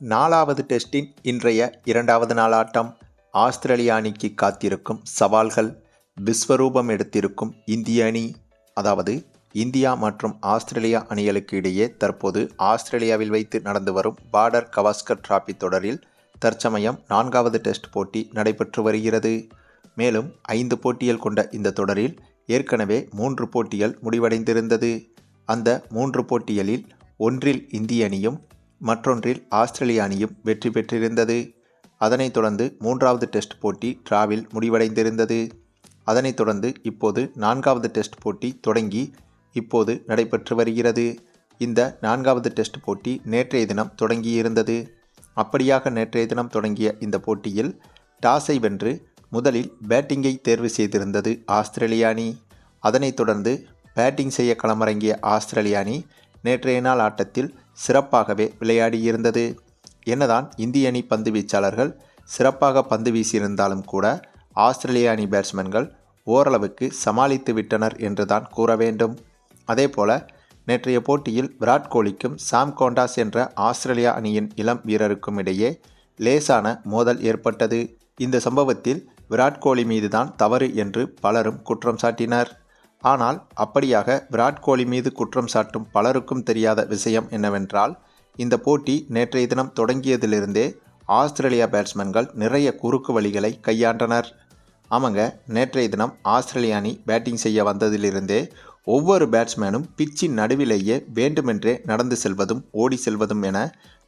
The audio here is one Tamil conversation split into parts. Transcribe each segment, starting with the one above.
நாலாவது டெஸ்டின் இன்றைய இரண்டாவது நாள் ஆட்டம். ஆஸ்திரேலிய அணிக்கு காத்திருக்கும் சவால்கள் விஸ்வரூபம் எடுத்திருக்கும் இந்திய அணி அதாவது இந்தியா மற்றும் ஆஸ்திரேலியா அணிகளுக்கு இடையே தற்போது ஆஸ்திரேலியாவில் வைத்து நடந்து வரும் பார்டர் கவாஸ்கர் டிராபி தொடரில் தற்சமயம் நான்காவது டெஸ்ட் போட்டி நடைபெற்று வருகிறது. மேலும் ஐந்து போட்டிகள் கொண்ட இந்த தொடரில் ஏற்கனவே மூன்று போட்டிகள் முடிவடைந்திருந்தது. அந்த மூன்று போட்டிகளில் ஒன்றில் இந்திய அணியும் மற்றொன்றில் ஆஸ்திரேலிய அணியும் வெற்றி பெற்றிருந்தது. அதனைத் தொடர்ந்து மூன்றாவது டெஸ்ட் போட்டி டிராவில் முடிவடைந்திருந்தது. அதனைத் தொடர்ந்து இப்போது நான்காவது டெஸ்ட் போட்டி தொடங்கி இப்போது நடைபெற்று வருகிறது. இந்த நான்காவது டெஸ்ட் போட்டி நேற்றைய தினம் தொடங்கியிருந்தது. அப்படியாக நேற்றைய தினம் தொடங்கிய இந்த போட்டியில் டாஸை வென்று முதலில் பேட்டிங்கை தேர்வு செய்திருந்தது ஆஸ்திரேலிய அணி. அதனைத் தொடர்ந்து பேட்டிங் செய்ய களமிறங்கிய ஆஸ்திரேலிய அணி நேற்றைய நாள் ஆட்டத்தில் சிறப்பாகவே விளையாடியிருந்தது. என்னதான் இந்திய அணி பந்து வீச்சாளர்கள் சிறப்பாக பந்து வீசியிருந்தாலும் கூட ஆஸ்திரேலிய அணி பேட்ஸ்மேன்கள் ஓரளவுக்கு சமாளித்து விட்டனர் என்றுதான் கூற வேண்டும். அதேபோல நேற்றைய போட்டியில் விராட் கோலிக்கும் சாம் கோண்டாஸ் என்ற ஆஸ்திரேலியா அணியின் இளம் வீரருக்கும் இடையே லேசான மோதல் ஏற்பட்டது. இந்த சம்பவத்தில் விராட் கோலி மீதுதான் தவறு என்று பலரும் குற்றம் சாட்டினர். ஆனால் அப்படியாக விராட் கோலி மீது குற்றம் சாட்டும் பலருக்கும் தெரியாத விஷயம் என்னவென்றால் இந்த போட்டி நேற்றைய தினம் தொடங்கியதிலிருந்தே ஆஸ்திரேலியா பேட்ஸ்மேன்கள் நிறைய குறுக்கு வழிகளை கையாண்டனர். ஆமாங்க நேற்றைய தினம் ஆஸ்திரேலிய அணி பேட்டிங் செய்ய வந்ததிலிருந்தே ஒவ்வொரு பேட்ஸ்மேனும் பிச்சின் நடுவிலேயே வேண்டுமென்றே நடந்து செல்வதும் ஓடி செல்வதும் என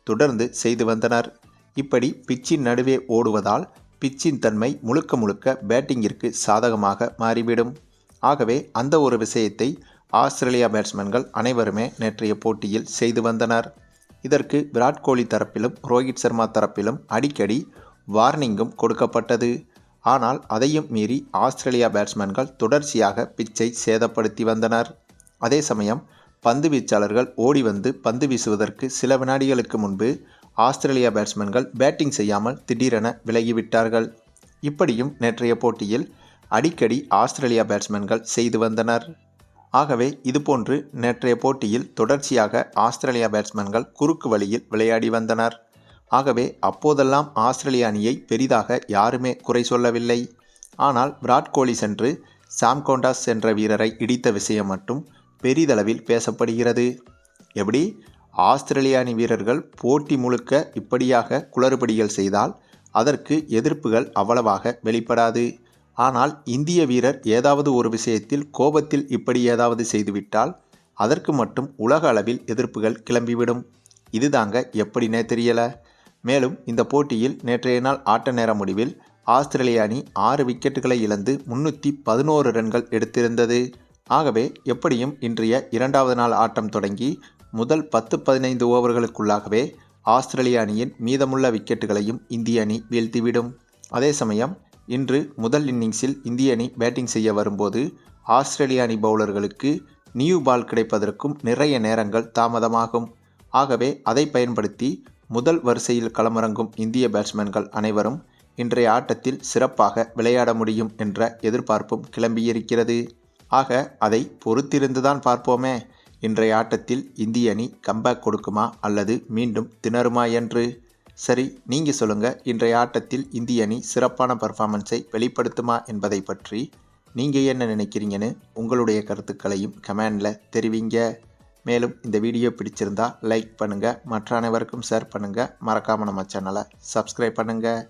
தொடர்ந்து செய்து வந்தனர். இப்படி பிச்சின் நடுவே ஓடுவதால் பிச்சின் தன்மை முழுக்க முழுக்க பேட்டிங்கிற்கு சாதகமாக மாறிவிடும். ஆகவே அந்த ஒரு விஷயத்தை ஆஸ்திரேலியா பேட்ஸ்மேன்கள் அனைவருமே நேற்றைய போட்டியில் செய்து வந்தனர். இதற்கு விராட் கோலி தரப்பிலும் ரோஹித் சர்மா தரப்பிலும் அடிக்கடி வார்னிங்கும் கொடுக்கப்பட்டது. ஆனால் அதையும் மீறி ஆஸ்திரேலியா பேட்ஸ்மேன்கள் தொடர்ச்சியாக பிச்சை சேதப்படுத்தி வந்தனர். அதே சமயம் பந்து வீச்சாளர்கள் ஓடி வந்து பந்து வீசுவதற்கு சில வினாடிகளுக்கு முன்பு ஆஸ்திரேலியா பேட்ஸ்மேன்கள் பேட்டிங் செய்யாமல் திடீரென விலகிவிட்டார்கள். இப்படியும் நேற்றைய போட்டியில் அடிக்கடி ஆஸ்திரேலியா பேட்ஸ்மேன்கள் செய்து வந்தனர். ஆகவே இதுபோன்று நேற்றைய போட்டியில் தொடர்ச்சியாக ஆஸ்திரேலியா பேட்ஸ்மேன்கள் குறுக்கு வழியில் விளையாடி வந்தனர். ஆகவே அப்போதெல்லாம் ஆஸ்திரேலிய அணியை பெரிதாக யாருமே குறை சொல்லவில்லை. ஆனால் விராட் கோலி சென்று சாம்கோண்டாஸ் என்ற வீரரை இடித்த விஷயம் மட்டும் பெரிதளவில் பேசப்படுகிறது. எப்படி? ஆஸ்திரேலிய அணி வீரர்கள் போட்டி முழுக்க இப்படியாக குளறுபடிகள் செய்தால் அதற்கு எதிர்ப்புகள் அவ்வளவாக வெளிப்படாது. ஆனால் இந்திய வீரர் ஏதாவது ஒரு விஷயத்தில் கோபத்தில் இப்படி ஏதாவது செய்துவிட்டால் அதற்கு மட்டும் உலக அளவில் எதிர்ப்புகள் கிளம்பிவிடும். இதுதாங்க எப்படினே தெரியல. மேலும் இந்த போட்டியில் நேற்றைய நாள் ஆட்ட நேர முடிவில் ஆஸ்திரேலிய அணி ஆறு விக்கெட்டுகளை இழந்து முன்னூற்றி பதினோரு ரன்கள் எடுத்திருந்தது. ஆகவே எப்படியும் இன்றைய இரண்டாவது நாள் ஆட்டம் தொடங்கி முதல் பத்து பதினைந்து ஓவர்களுக்குள்ளாகவே ஆஸ்திரேலிய அணியின் மீதமுள்ள விக்கெட்டுகளையும் இந்திய அணி வீழ்த்திவிடும். அதே சமயம் இன்று முதல் இன்னிங்ஸில் இந்திய அணி பேட்டிங் செய்ய வரும்போது ஆஸ்திரேலிய அணி பவுலர்களுக்கு நியூ பால் கிடைப்பதற்கும் நிறைய நேரங்கள் தாமதமாகும். ஆகவே அதை பயன்படுத்தி முதல் வரிசையில் களமிறங்கும் இந்திய பேட்ஸ்மேன்கள் அனைவரும் இன்றைய ஆட்டத்தில் சிறப்பாக விளையாட முடியும் என்ற எதிர்பார்ப்பும் கிளம்பியிருக்கிறது. ஆக அதை பொறுத்திருந்துதான் பார்ப்போமே. இன்றைய ஆட்டத்தில் இந்திய அணி கம்பேக் கொடுக்குமா அல்லது மீண்டும் திணறுமா என்று? சரி நீங்கள் சொல்லுங்கள் இன்றைய ஆட்டத்தில் இந்திய அணி சிறப்பான பர்ஃபார்மன்ஸை வெளிப்படுத்துமா என்பதை பற்றி நீங்கள் என்ன நினைக்கிறீங்கன்னு உங்களுடைய கருத்துக்களையும் கமெண்டில் தெரிவிங்க. மேலும் இந்த வீடியோ பிடிச்சிருந்தா லைக் பண்ணுங்கள் மற்ற அனைவருக்கும் ஷேர் பண்ணுங்கள் மறக்காமல் நம்ம சேனலை சப்ஸ்கிரைப் பண்ணுங்கள்